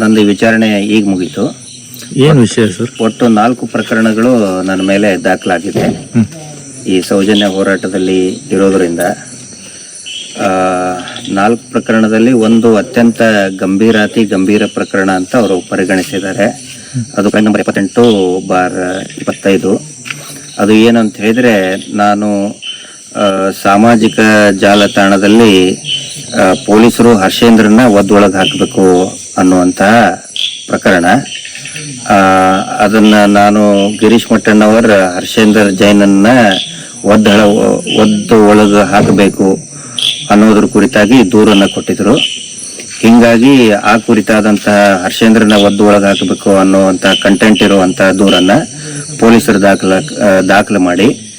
ನಂದು ವಿಚಾರಣೆ ಈಗ ಮುಗೀತು. ಏನು ವಿಷಯ ಸರ್? ಒಟ್ಟು ನಾಲ್ಕು ಪ್ರಕರಣಗಳು ನನ್ನ ಮೇಲೆ ದಾಖಲಾಗಿದೆ. ಈ ಸೌಜನ್ಯ ಹೋರಾಟದಲ್ಲಿ ಇರೋದರಿಂದ ನಾಲ್ಕು ಪ್ರಕರಣದಲ್ಲಿ ಒಂದು ಅತ್ಯಂತ ಗಂಭೀರಾತಿ ಗಂಭೀರ ಪ್ರಕರಣ ಅಂತ ಅವರು ಪರಿಗಣಿಸಿದ್ದಾರೆ. ಅದು ಕೈ ನಂಬರ್ ಇಪ್ಪತ್ತೆಂಟು ಬಾರ್ ಇಪ್ಪತ್ತೈದು. ಅದು ಏನು ಅಂತ ಹೇಳಿದರೆ ನಾನು ಸಾಮಾಜಿಕ ಜಾಲತಾಣದಲ್ಲಿ ಪೊಲೀಸರು ಹರ್ಷೇಂದ್ರನ್ನ ಒದ್ದೊಳಗೆ ಹಾಕಬೇಕು ಅನ್ನುವಂತಹ ಪ್ರಕರಣ. ಅದನ್ನ ನಾನು ಗಿರೀಶ್ ಮಟ್ಟಣ್ಣವರ, ಹರ್ಷೇಂದ್ರ ಜೈನನ್ನ ಒದ್ದಳ, ಒದ್ದು ಒಳಗೆ ಹಾಕಬೇಕು ಅನ್ನೋದ್ರ ಕುರಿತಾಗಿ ದೂರನ್ನು ಕೊಟ್ಟಿದ್ರು. ಹಿಂಗಾಗಿ ಆ ಕುರಿತಾದಂತಹ ಹರ್ಷೇಂದ್ರನ ಒದ್ದು ಒಳಗೆ ಹಾಕಬೇಕು ಅನ್ನುವಂಥ ಕಂಟೆಂಟ್ ಇರುವಂತಹ ದೂರನ್ನ ಪೊಲೀಸರು ದಾಖಲ ದಾಖಲೆ ಮಾಡಿ.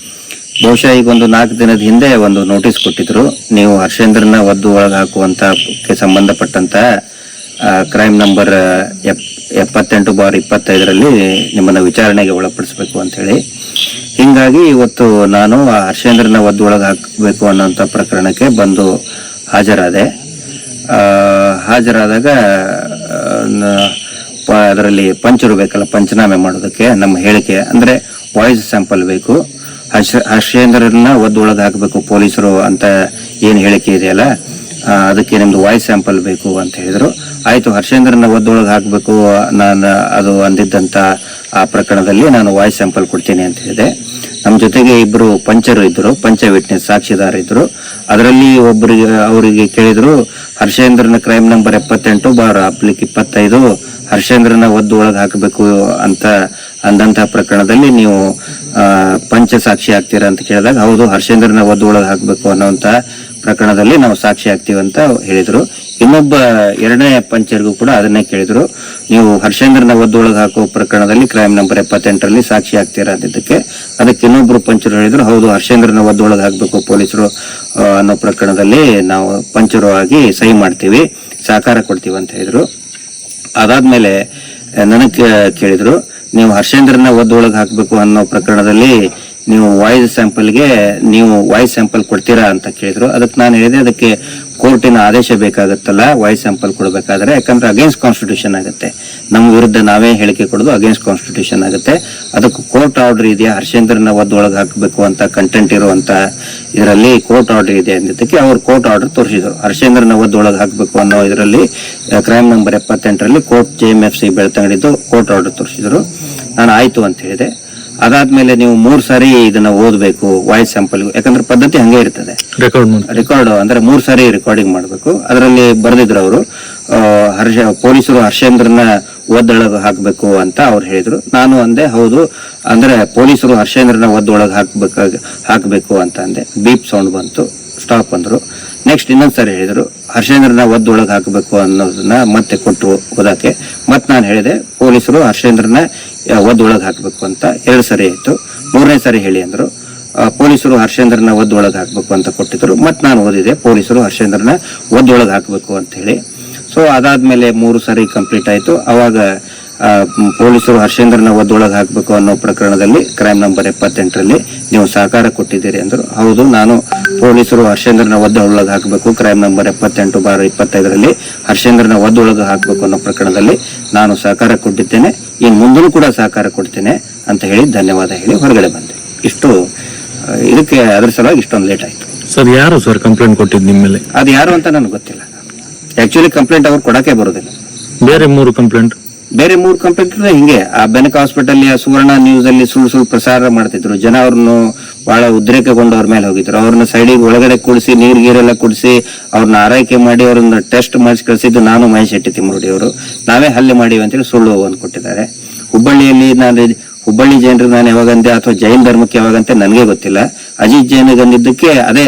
ಬಹುಶಃ ಈಗ ಒಂದು ನಾಲ್ಕು ದಿನದ ಹಿಂದೆ ಒಂದು ನೋಟಿಸ್ ಕೊಟ್ಟಿದ್ರು. ನೀವು ಹರ್ಷೇಂದ್ರನ ಒದ್ದು ಒಳಗೆ ಹಾಕುವಂತ ಸಂಬಂಧಪಟ್ಟಂತ ಕ್ರೈಮ್ ನಂಬರ್ ಎಪ್, ಎಪ್ಪತ್ತೆಂಟು ಬಾರ್ ಇಪ್ಪತ್ತೈದರಲ್ಲಿ ನಿಮ್ಮನ್ನ ವಿಚಾರಣೆಗೆ ಒಳಪಡಿಸಬೇಕು ಅಂತ ಹೇಳಿ. ಹಿಂಗಾಗಿ ಇವತ್ತು ನಾನು ಹರ್ಷೇಂದ್ರನ ಒದ್ದು ಒಳಗೆ ಹಾಕಬೇಕು ಅನ್ನೋಂಥ ಪ್ರಕರಣಕ್ಕೆ ಬಂದು ಹಾಜರಾದೆ. ಹಾಜರಾದಾಗ ಅದರಲ್ಲಿ ಪಂಚರು ಬೇಕಲ್ಲ, ಪಂಚನಾಮೆ ಮಾಡೋದಕ್ಕೆ ನಮ್ಮ ಹೇಳಿಕೆ. ಅಂದ್ರೆ ವಾಯ್ಸ್ ಸ್ಯಾಂಪಲ್ ಬೇಕು. ಹರ್ಷ ಹರ್ಷೇಂದ್ರನ್ನ ಒದ್ದು ಒಳಗೆ ಹಾಕಬೇಕು ಪೊಲೀಸರು ಅಂತ ಏನು ಹೇಳಿಕೆ ಇದೆಯಲ್ಲ ಅದಕ್ಕೆ ನಿಮ್ದು ವಾಯ್ಸ್ ಸ್ಯಾಂಪಲ್ ಬೇಕು ಅಂತ ಹೇಳಿದ್ರು. ಆಯ್ತು ಹರ್ಷೇಂದ್ರನ ಒದ್ದೊಳಗೆ ಹಾಕಬೇಕು ನಾನು ಅದು ಅಂದಿದ್ದಂತ ಆ ಪ್ರಕರಣದಲ್ಲಿ ನಾನು ವಾಯ್ಸ್ ಸ್ಯಾಂಪಲ್ ಕೊಡ್ತೀನಿ ಅಂತ ಹೇಳಿದೆ. ನಮ್ಮ ಜೊತೆಗೆ ಇಬ್ರು ಪಂಚರು ಇದ್ರು, ಪಂಚ ವಿಟ್ನೆಸ್ ಸಾಕ್ಷಿದಾರ ಇದ್ರು. ಅದರಲ್ಲಿ ಒಬ್ಬರಿಗೆ ಅವರಿಗೆ ಕೇಳಿದ್ರು, ಹರ್ಷೇಂದ್ರನ ಕ್ರೈಮ್ ನಂಬರ್ ಎಪ್ಪತ್ತೆಂಟು, ಬಾರ್ ಅಪ್ಲಿಕ್ ಇಪ್ಪತ್ತೈದು, ಹರ್ಷೇಂದ್ರನ ಒದ್ದು ಒಳಗೆ ಹಾಕಬೇಕು ಅಂತ ಅಂದಂತಹ ಪ್ರಕರಣದಲ್ಲಿ ನೀವು ಪಂಚ ಸಾಕ್ಷಿ ಆಗ್ತೀರಾ ಅಂತ ಕೇಳಿದಾಗ, ಹೌದು, ಹರ್ಷೇಂದ್ರನ ಒದ್ದು ಒಳಗೆ ಹಾಕಬೇಕು ಅನ್ನೋಂತ ಪ್ರಕರಣದಲ್ಲಿ ನಾವು ಸಾಕ್ಷಿ ಆಗ್ತೀವಿ ಅಂತ ಹೇಳಿದ್ರು. ಇನ್ನೊಬ್ಬ ಎರಡನೇ ಪಂಚರ್ಗೂ ಕೂಡ ಅದನ್ನೇ ಕೇಳಿದ್ರು. ನೀವು ಹರ್ಷೇಂದ್ರನ ಒದ್ದೊಳಗೆ ಹಾಕೋ ಪ್ರಕರಣದಲ್ಲಿ ಕ್ರೈಮ್ ನಂಬರ್ ಎಪ್ಪತ್ತೆಂಟರಲ್ಲಿ ಸಾಕ್ಷಿ ಆಗ್ತೀರಾ ಅಂದಿದ್ದಕ್ಕೆ ಅದಕ್ಕೆ ಇನ್ನೊಬ್ರು ಪಂಚರು ಹೇಳಿದ್ರು, ಹೌದು ಹರ್ಷೇಂದ್ರನ ಒದ್ದೊಳಗೆ ಹಾಕಬೇಕು ಪೊಲೀಸರು ಅನ್ನೋ ಪ್ರಕರಣದಲ್ಲಿ ನಾವು ಪಂಚರು ಆಗಿ ಸಹಿ ಮಾಡ್ತೀವಿ ಸಹಕಾರ ಕೊಡ್ತೀವಿ ಅಂತ ಹೇಳಿದ್ರು. ಅದಾದ್ಮೇಲೆ, ನನಗೆ ಕೇಳಿದ್ರು, ನೀವು ಹರ್ಷೇಂದ್ರನ ಒದ್ದೊಳಗೆ ಹಾಕಬೇಕು ಅನ್ನೋ ಪ್ರಕರಣದಲ್ಲಿ ನೀವು ವಾಯ್ಸ್ ಸ್ಯಾಂಪಲ್ಗೆ ನೀವು ವಾಯ್ಸ್ ಸ್ಯಾಂಪಲ್ ಕೊಡ್ತೀರಾ ಅಂತ ಕೇಳಿದ್ರು. ಅದಕ್ಕೆ ನಾನು ಹೇಳಿದೆ, ಅದಕ್ಕೆ ಕೋರ್ಟಿನ ಆದೇಶ ಬೇಕಾಗುತ್ತಲ್ಲ, ವಾಯ್ಸ್ ಸ್ಯಾಂಪಲ್ ಕೊಡಬೇಕಾದ್ರೆ, ಯಾಕಂದ್ರೆ ಅಗೇನ್ಸ್ಟ್ ಕಾನ್ಸ್ಟಿಟ್ಯೂಷನ್ ಆಗುತ್ತೆ. ನಮ್ಮ ವಿರುದ್ಧ ನಾವೇ ಹೇಳಿಕೆ ಕೊಡೋದು ಅಗೇನ್ಸ್ಟ್ ಕಾನ್ಸ್ಟಿಟ್ಯೂಷನ್ ಆಗುತ್ತೆ. ಅದಕ್ಕೆ ಕೋರ್ಟ್ ಆರ್ಡರ್ ಇದೆಯಾ? ಹರ್ಷೇಂದ್ರನ ಒಳಗೆ ಹಾಕಬೇಕು ಅಂತ ಕಂಟೆಂಟ್ ಇರುವಂತ ಇದರಲ್ಲಿ ಕೋರ್ಟ್ ಆರ್ಡರ್ ಇದೆ ಅಂದಿದ್ದಕ್ಕೆ ಅವರು ಕೋರ್ಟ್ ಆರ್ಡರ್ ತೋರಿಸಿದ್ರು. ಹರ್ಷೇಂದ್ರನ ಒಳಗೆ ಹಾಕಬೇಕು ಅನ್ನೋ ಇದರಲ್ಲಿ crime number ಎಪ್ಪತ್ತೆಂಟರಲ್ಲಿ court J M F C ಬೆಳ್ತಂಗಡಿದ್ದು court order ತೋರಿಸಿದ್ರು. ನಾನು ಆಯ್ತು ಅಂತ ಹೇಳಿದೆ. ಅದಾದ್ಮೇಲೆ ನೀವು ಮೂರ್ ಸಾರಿ ಇದನ್ನ ಓದಬೇಕು ವಾಯ್ಸ್ ಸ್ಯಾಂಪಲ್ ಯಾಕಂದ್ರೆ ಪದ್ಧತಿ ಹಂಗೆ ಇರ್ತದೆ. ರೆಕಾರ್ಡ್ ಅಂದ್ರೆ ಮೂರ್ ಸಾರಿ ರೆಕಾರ್ಡಿಂಗ್ ಮಾಡಬೇಕು. ಅದರಲ್ಲಿ ಬರೆದಿದ್ರು ಅವರು ಹರ್ಷ ಪೊಲೀಸರು ಹರ್ಷೇಂದ್ರನ ಒದ್ದೊಳಗೆ ಹಾಕಬೇಕು ಅಂತ ಅವ್ರು ಹೇಳಿದ್ರು. ನಾನು ಅಂದೆ ಹೌದು ಅಂದ್ರೆ ಪೊಲೀಸರು ಹರ್ಷೇಂದ್ರನ ಒದ್ದೊಳಗೆ ಹಾಕ್ಬೇಕಾಗ ಹಾಕಬೇಕು ಅಂತ ಅಂದೆ. ಬೀಪ್ ಸೌಂಡ್ ಬಂತು ಸ್ಟಾಪ್ ಅಂದ್ರು ನೆಕ್ಸ್ಟ್ ಇನ್ನೊಂದ್ ಸಾರಿ ಹೇಳಿದ್ರು ಹರ್ಷೇಂದ್ರನ ಒದ್ದೊಳಗೆ ಹಾಕಬೇಕು ಅನ್ನೋದನ್ನ ಮತ್ತೆ ಕೊಟ್ಟರು ಓದಕ್ಕೆ ಮತ್ತೆ ನಾನು ಹೇಳಿದೆ ಪೊಲೀಸರು ಹರ್ಷೇಂದ್ರನ ಒದ್ದೊಳಗೆ ಹಾಕಬೇಕು ಅಂತ ಎರಡು ಸರಿ ಆಯ್ತು. ಮೂರನೇ ಸಾರಿ ಹೇಳಿ ಅಂದರು. ಪೊಲೀಸರು ಹರ್ಷೇಂದ್ರನ ಒದ್ದೊಳಗೆ ಹಾಕಬೇಕು ಅಂತ ಕೊಟ್ಟಿದ್ರು. ಮತ್ತು ನಾನು ಓದಿದೆ, ಪೊಲೀಸರು ಹರ್ಷೇಂದ್ರನ ಒದ್ದೊಳಗೆ ಹಾಕಬೇಕು ಅಂತ ಹೇಳಿ. ಸೊ ಅದಾದ್ಮೇಲೆ ಮೂರು ಸರಿ ಕಂಪ್ಲೀಟ್ ಆಯ್ತು. ಆವಾಗ ಪೊಲೀಸರು ಹರ್ಷೇಂದ್ರನ ಒದ್ದೊಳಗೆ ಹಾಕಬೇಕು ಅನ್ನೋ ಪ್ರಕರಣದಲ್ಲಿ ಕ್ರೈಮ್ ನಂಬರ್ ಎಪ್ಪತ್ತೆಂಟರಲ್ಲಿ ನೀವು ಸಹಕಾರ ಕೊಟ್ಟಿದ್ದೀರಿ ಅಂದರು. ಹೌದು, ನಾನು ಪೊಲೀಸರು ಹರ್ಷೇಂದ್ರನ ಒದ್ದೊಳಗೆ ಹಾಕಬೇಕು ಕ್ರೈಮ್ ನಂಬರ್ ಎಪ್ಪತ್ತೆಂಟು ಬಾರ ಇಪ್ಪತ್ತೈದರಲ್ಲಿ ಹರ್ಷೇಂದ್ರನ ಒದ್ದೊಳಗೆ ಹಾಕಬೇಕು ಅನ್ನೋ ಪ್ರಕರಣದಲ್ಲಿ ನಾನು ಸಹಕಾರ ಕೊಟ್ಟಿದ್ದೇನೆ. ಇನ್ನು ಮುಂದೂ ಕೂಡ ಸಹಕಾರ ಕೊಡ್ತೇನೆ ಅಂತ ಹೇಳಿ ಧನ್ಯವಾದ ಹೇಳಿ ಹೊರಗಡೆ ಬಂದೆ. ಇಷ್ಟು ಇದಕ್ಕೆ ಅದ್ರ ಸಲುವಾಗಿ ಇಷ್ಟೊಂದು ಲೇಟ್ ಆಯ್ತು. ಸರ್ ಯಾರು ಸರ್ ಕಂಪ್ಲೇಂಟ್ ಕೊಟ್ಟಿದ್ದು ನಿಮ್ಮ ಮೇಲೆ? ಅದು ಯಾರು ಅಂತ ನನಗೆ ಗೊತ್ತಿಲ್ಲ. ಆಕ್ಚುಲಿ ಕಂಪ್ಲೇಂಟ್ ಅವ್ರು ಕೊಡಕ್ಕೆ ಬರೋದಿಲ್ಲ. ಬೇರೆ ಮೂರು ಕಂಪ್ಲೇಂಟ್ ಬೇರೆ ಮೂರು ಕಂಪ್ಲೇಂಟ್ ಹಿಂಗೆ. ಆ ಬೆನಕ ಹಾಸ್ಪಿಟಲ್ ಸುವರ್ಣ ನ್ಯೂಸ್ ಅಲ್ಲಿ ಸುಳ್ಳು ಸುಳ್ಳು ಪ್ರಸಾರ ಮಾಡ್ತಿದ್ರು. ಜನ ಅವ್ರನ್ನು ಬಹಳ ಉದ್ರೇಕಗೊಂಡು ಅವ್ರ ಮೇಲೆ ಹೋಗಿದ್ರು. ಅವ್ರನ್ನ ಸೈಡಿಗೆ ಒಳಗಡೆ ಕುಡಿಸಿ, ನೀರ್ ಗೀರೆಲ್ಲ ಕುಡಿಸಿ ಅವ್ರನ್ನ ಆರೈಕೆ ಮಾಡಿ, ಅವ್ರನ್ನ ಟೆಸ್ಟ್ ಮಾಡಿಸಿ ಕಳಿಸಿದ್ದು ನಾನು ಮಹೇಶ್ ಶೆಟ್ಟಿ ತಿಮ್ಮರುಡಿ ಅವರು. ನಾವೇ ಹಲ್ಲೆ ಮಾಡಿವಿ ಅಂತೇಳಿ ಸುಳ್ಳು ಒಂದು ಕೊಟ್ಟಿದ್ದಾರೆ. ಹುಬ್ಬಳ್ಳಿಯಲ್ಲಿ ನಾನು, ಹುಬ್ಬಳ್ಳಿ ಜೈನರು ನಾನು ಯಾವಾಗಂತೆ ಅಥವಾ ಜೈನ್ ಧರ್ಮಕ್ಕೆ ಯಾವಾಗಂತೆ ನನಗೆ ಗೊತ್ತಿಲ್ಲ. ಅಜಿತ್ ಜೈನ್ ಅಂದಿದ್ದಕ್ಕೆ ಅದೇ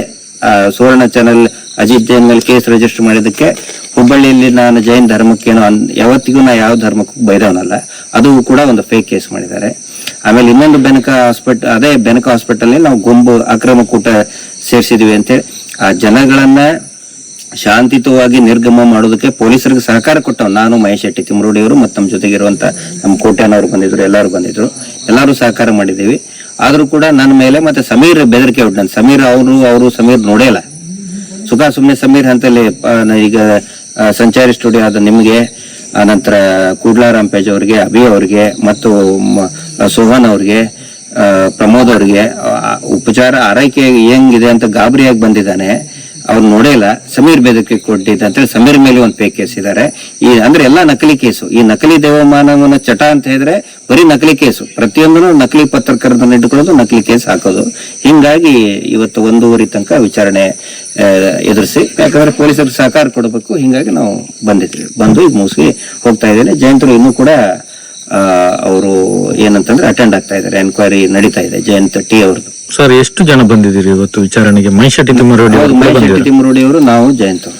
ಸುವರ್ಣ ಚಾನೆಲ್ ಅಜಿತ್ ಜೈನ್ ಮೇಲೆ ಕೇಸ್ ರಿಜಿಸ್ಟರ್ ಮಾಡಿದ್ದಕ್ಕೆ ಹುಬ್ಬಳ್ಳಿಯಲ್ಲಿ ನಾನು ಜೈನ್ ಧರ್ಮಕ್ಕೇನೋ ಅನ್ ಯಾವತ್ತಿಗೂ ನಾ ಯಾವ ಧರ್ಮಕ್ಕೂ ಬೈದವನಲ್ಲ. ಅದು ಕೂಡ ಒಂದು ಫೇಕ್ ಕೇಸ್ ಮಾಡಿದ್ದಾರೆ. ಆಮೇಲೆ ಇನ್ನೊಂದು ಬೆನಕ ಹಾಸ್ಪಿಟಲ್ ಅದೇ ಬೆನಕ ಹಾಸ್ಪಿಟಲ್ ನಾವು ಗುಂಪು ಅಕ್ರಮ ಕೂಟ ಸೇರಿಸಿದ್ವಿ ಅಂತೇಳಿ ಆ ಜನಗಳನ್ನ ಶಾಂತಿಯುತವಾಗಿ ನಿರ್ಗಮ ಮಾಡೋದಕ್ಕೆ ಪೊಲೀಸರಿಗೆ ಸಹಕಾರ ಕೊಟ್ಟವ್ ನಾನು ಮಹೇಶ್ ಶೆಟ್ಟಿ ತಿಮ್ರೋಡಿ ಅವರು ಮತ್ತು ನಮ್ಮ ಜೊತೆಗಿರುವಂತ ನಮ್ಮ ಕೋಟ್ಯಾನವರು ಬಂದಿದ್ರು, ಎಲ್ಲರೂ ಬಂದಿದ್ರು. ಎಲ್ಲರೂ ಸಹಕಾರ ಮಾಡಿದ್ದೀವಿ. ಆದರೂ ಕೂಡ ನನ್ನ ಮೇಲೆ ಮತ್ತೆ ಸಮೀರ್ ಬೆದರಿಕೆ ಉಂಟು ಸಮೀರ್ ಅವರು ಅವರು ಸಮೀರ್ ನೋಡೇ ಇಲ್ಲ. ಸುಖ ಸುಮ್ಮನೆ ಸಮೀರ್ ಅಂತಲ್ಲಿ ಈಗ ಸಂಚಾರಿ ಸ್ಟುಡಿಯೋ ಆದ ನಿಮಗೆ ಆನಂತರ ಕೂಡ್ಲಾರಾಮ್ ಪೇಜ್ ಅವರಿಗೆ, ಅಭಿ ಅವರಿಗೆ, ಮತ್ತು ಸೋಹನ್ ಅವ್ರಿಗೆ ಪ್ರಮೋದ್ ಅವ್ರಿಗೆ ಉಪಚಾರ ಆರೈಕೆ ಹೆಂಗಿದೆ ಅಂತ ಗಾಬರಿಯಾಗಿ ಬಂದಿದ್ದಾನೆ. ಅವ್ರು ನೋಡೇ ಇಲ್ಲ. ಸಮೀರ್ ಬೇದಕ್ಕೆ ಕೊಟ್ಟಿದ್ದ ಅಂತೇಳಿ ಸಮೀರ್ ಮೇಲೆ ಒಂದು ಪೇ ಕೇಸ್ ಇದ್ದಾರೆ ಈ ಅಂದ್ರೆ ಎಲ್ಲ ನಕಲಿ ಕೇಸು. ಈ ನಕಲಿ ದೇವಮಾನವನ ಚಟ ಅಂತ ಹೇಳಿದ್ರೆ ಬರೀ ನಕಲಿ ಕೇಸು. ಪ್ರತಿಯೊಂದನ್ನು ನಕಲಿ ಪತ್ರಕರ್ತನ ಇಟ್ಕೊಳ್ಳೋದು ನಕಲಿ ಕೇಸ್ ಹಾಕೋದು. ಹಿಂಗಾಗಿ ಇವತ್ತು ಒಂದೂವರೆ ತನಕ ವಿಚಾರಣೆ ಎದುರಿಸಿ, ಯಾಕಂದ್ರೆ ಪೊಲೀಸರು ಸಹಕಾರ ಕೊಡಬೇಕು. ಹಿಂಗಾಗಿ ನಾವು ಬಂದಿದ್ವಿ ಬಂದು ಈಗ ಮುಗಿಸಿ ಹೋಗ್ತಾ ಇದ್ದೇನೆ. ಜಯಂತರು ಇನ್ನೂ ಕೂಡ ಅವರು ಏನಂತಂದ್ರೆ ಅಟೆಂಡ್ ಆಗ್ತಾ ಇದ್ದಾರೆ. ಎನ್ಕ್ವೈರಿ ನಡೀತಾ ಇದೆ. ಜಯಂತ ಟಿ ಅವ್ರದ್ದು. ಸರ್ ಎಷ್ಟು ಜನ ಬಂದಿದ್ದೀರಿ ಇವತ್ತು ವಿಚಾರಣೆಗೆ? ಮೈಶೆಟ್ಟಿ ತಿಮ್ಮರೋಡಿ ಅವರು ತಿಮ್ಮರೋಡಿ ಅವರು ನಾವು ಜಯಂತ ಅವರು.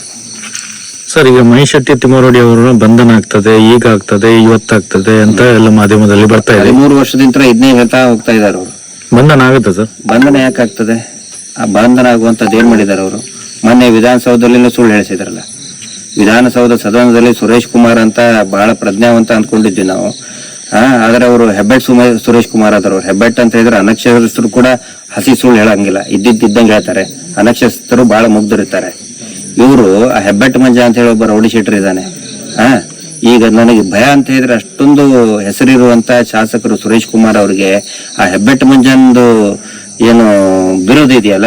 ಸರ್ ಈಗ ಮಹಿಶೆಟ್ಟಿ ತಿಮ್ಮರೋಡಿ ಅವರು ಬಂಧನ ಆಗ್ತದೆ ಈಗ ಆಗ್ತದೆ ಇವತ್ತಾಗ್ತದೆ ಅಂತ ಎಲ್ಲ ಮಾಧ್ಯಮದಲ್ಲಿ ಬರ್ತಾ ಇದೆ. ಮೂರು ವರ್ಷದಿಂದ ಇದನ್ನೇ ಹೇಳ್ತಾ ಹೋಗ್ತಾ ಇದ್ದಾರೆ ಅವರು. ಬಂಧನ ಆಗುತ್ತೆ ಸರ್ ಬಂಧನ ಯಾಕಾಗ್ತದೆ ಆ ಬಂಧನ ಆಗುವಂತದ್ದು ಏನ್ ಮಾಡಿದ್ದಾರೆ ಅವರು? ಮೊನ್ನೆ ವಿಧಾನಸೌಧದಲ್ಲಿ ಸುಳ್ಳು ಹೇಳಿಸಿದ್ರಲ್ಲ. ವಿಧಾನಸೌಧ ಸದನದಲ್ಲಿ ಸುರೇಶ್ ಕುಮಾರ್ ಅಂತ ಬಹಳ ಪ್ರಜ್ಞಾವಂತ ಅಂದ್ಕೊಂಡಿದ್ವಿ ನಾವು. ಆದ್ರೆ ಅವರು ಹೆಬ್ಬೆಟ್ ಸುರೇಶ್ ಕುಮಾರ್ ಆದ್ರು ಹೆಬ್ಬೆಟ್ ಅಂತ ಹೇಳಿದ್ರೆ ಅನಕ್ಷರಸ್ಥರು ಕೂಡ ಹಸಿ ಸುಳ್ಳು ಹೇಳಂಗಿಲ್ಲ. ಇದ್ದಿದ್ದಂಗೆ ಹೇಳ್ತಾರೆ. ಅನಕ್ಷರಸ್ಥರು ಬಹಳ ಮುಗ್ಧರಿರ್ತಾರೆ ಇವರು ಆ ಹೆಬ್ಬೆಟ್ ಮಂಜ ಅಂತ ಹೇಳಿ ಒಬ್ಬ ರೌಡಿ ಶೀಟರ್ ಇದ್ದಾನೆ. ಹಾ, ಈಗ ನನಗೆ ಭಯ ಅಂತ ಹೇಳಿದ್ರೆ ಅಷ್ಟೊಂದು ಹೆಸರಿರುವಂತ ಶಾಸಕರು ಸುರೇಶ್ ಕುಮಾರ್ ಅವರಿಗೆ ಆ ಹೆಬ್ಬೆಟ್ ಮಂಜಂದು ಏನು ಬಿರುದು ಇದೆಯಲ್ಲ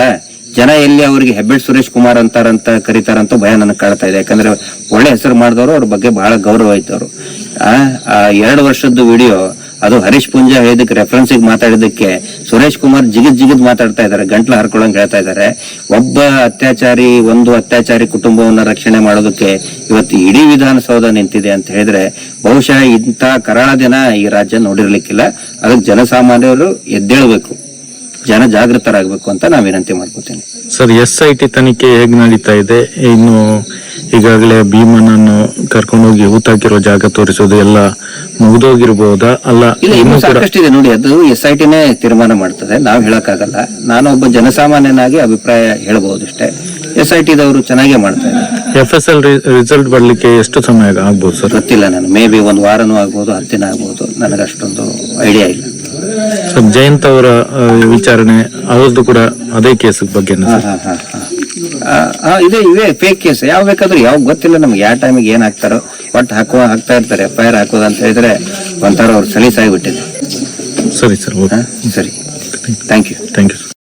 ಜನ ಎಲ್ಲಿ ಅವರಿಗೆ ಹೆಬ್ಬೆಟ್ ಸುರೇಶ್ ಕುಮಾರ್ ಅಂತಾರಂತ ಕರೀತಾರಂತ ಭಯ ನನಗೆ ಕಾಡ್ತಾ ಇದೆ. ಯಾಕಂದ್ರೆ ಒಳ್ಳೆ ಹೆಸರು ಮಾಡಿದವರು, ಅವ್ರ ಬಗ್ಗೆ ಬಹಳ ಗೌರವ ಆಯ್ತು ಆ ಎರಡು ವರ್ಷದ್ದು ವಿಡಿಯೋ, ಅದು ಹರೀಶ್ ಪುಂಜಾ ಹೇಳಿದಕ್ಕೆ ರೆಫರೆನ್ಸಿಗೆ ಮಾತಾಡಿದಕ್ಕೆ ಸುರೇಶ್ ಕುಮಾರ್ ಜಿಗಿದ್ ಜಿಗಿದ್ ಮಾತಾಡ್ತಾ ಇದ್ದಾರೆ, ಗಂಟ್ಲು ಹರ್ಕೊಳಂಗ್ ಹೇಳ್ತಾ ಇದ್ದಾರೆ. ಒಬ್ಬ ಅತ್ಯಾಚಾರಿ, ಒಂದು ಅತ್ಯಾಚಾರಿ ಕುಟುಂಬವನ್ನ ರಕ್ಷಣೆ ಮಾಡೋದಕ್ಕೆ ಇವತ್ತು ಇಡೀ ವಿಧಾನಸೌಧ ನಿಂತಿದೆ ಅಂತ ಹೇಳಿದ್ರೆ, ಬಹುಶಃ ಇಂಥ ಕರಾಳ ದಿನ ಈ ರಾಜ್ಯ ನೋಡಿರ್ಲಿಕ್ಕಿಲ್ಲ. ಅದಕ್ಕೆ ಜನಸಾಮಾನ್ಯರು ಎದ್ದೇಳಬೇಕು. ಜನ ಜಾಗೃತರಾಗಬೇಕು ಅಂತ ನಾವು ವಿನಂತಿ ಮಾಡ್ಕೋತೇನೆ ಸರ್ ಎಸ್ ಐ ಟಿ ತನಿಖೆ ಹೇಗ್ ನಡೀತಾ ಇದೆ? ಇನ್ನು ಈಗಾಗಲೇ ಭೀಮನನ್ನು ಕರ್ಕೊಂಡೋಗಿ ಹೂತಾಕಿರೋ ಜಾಗ ತೋರಿಸೋದು ಎಲ್ಲ ಮುಗಿದೋಗಿರ್ಬೋದಾ? ಅಲ್ಲ ಇಲ್ಲ ಇನ್ನೂ ಸಾಕಷ್ಟಿದೆ ನೋಡಿ ಅದು ಎಸ್ ಐ ಟಿನೇ ತೀರ್ಮಾನ ಮಾಡ್ತದೆ. ನಾವು ಹೇಳಕ್ಕಾಗಲ್ಲ. ನಾನು ಒಬ್ಬ ಜನಸಾಮಾನ್ಯನಾಗಿ ಅಭಿಪ್ರಾಯ ಹೇಳಬಹುದಷ್ಟೇ ಅಷ್ಟೇ. ಎಸ್ ಐ ಟಿದವರು ಚೆನ್ನಾಗೇ ಮಾಡ್ತಾರೆ ಎಫ್ ಎಸ್ ಎಲ್ ರಿಸಲ್ಟ್ ಬರ್ಲಿಕ್ಕೆ ಎಷ್ಟು ಸಮಯ ಆಗ್ಬೋದು ಸರ್? ಗೊತ್ತಿಲ್ಲ ನಾನು. ಮೇ ಬಿ ಒಂದು ವಾರನೂ ಆಗ್ಬೋದು ಹತ್ತಿನ ಆಗ್ಬೋದು. ನನಗಷ್ಟೊಂದು ಐಡಿಯಾ ಇಲ್ಲ. ಸರ್ ಜಯಂತ್ ಅವರ ವಿಚಾರಣೆ ಅವ್ರದ್ದು ಕೂಡ ಅದೇ ಕೇಸ್ ಬಗ್ಗೆ ಇದೇ ಇವೆ ಫೇಕ್ ಕೇಸ್ ಯಾವ ಬೇಕಾದ್ರೂ ಯಾವ ಗೊತ್ತಿಲ್ಲ ನಮ್ಗೆ ಯಾವ ಟೈಮಿಗೆ ಏನ್ ಹಾಕ್ತಾರೋ. ಒಟ್ಟು ಹಾಕುವ ಹಾಕ್ತಾ ಇರ್ತಾರೆ. ಎಫ್ ಐ ಆರ್ ಹಾಕೋದು ಅಂತ ಹೇಳಿದ್ರೆ ಒಂಥರ ಅವ್ರು ಸಲೀಸಾಗಿಬಿಟ್ಟಿದೆ ಸರಿ ಸರ್ ಹಾ? ಸರಿ. Thank you thank you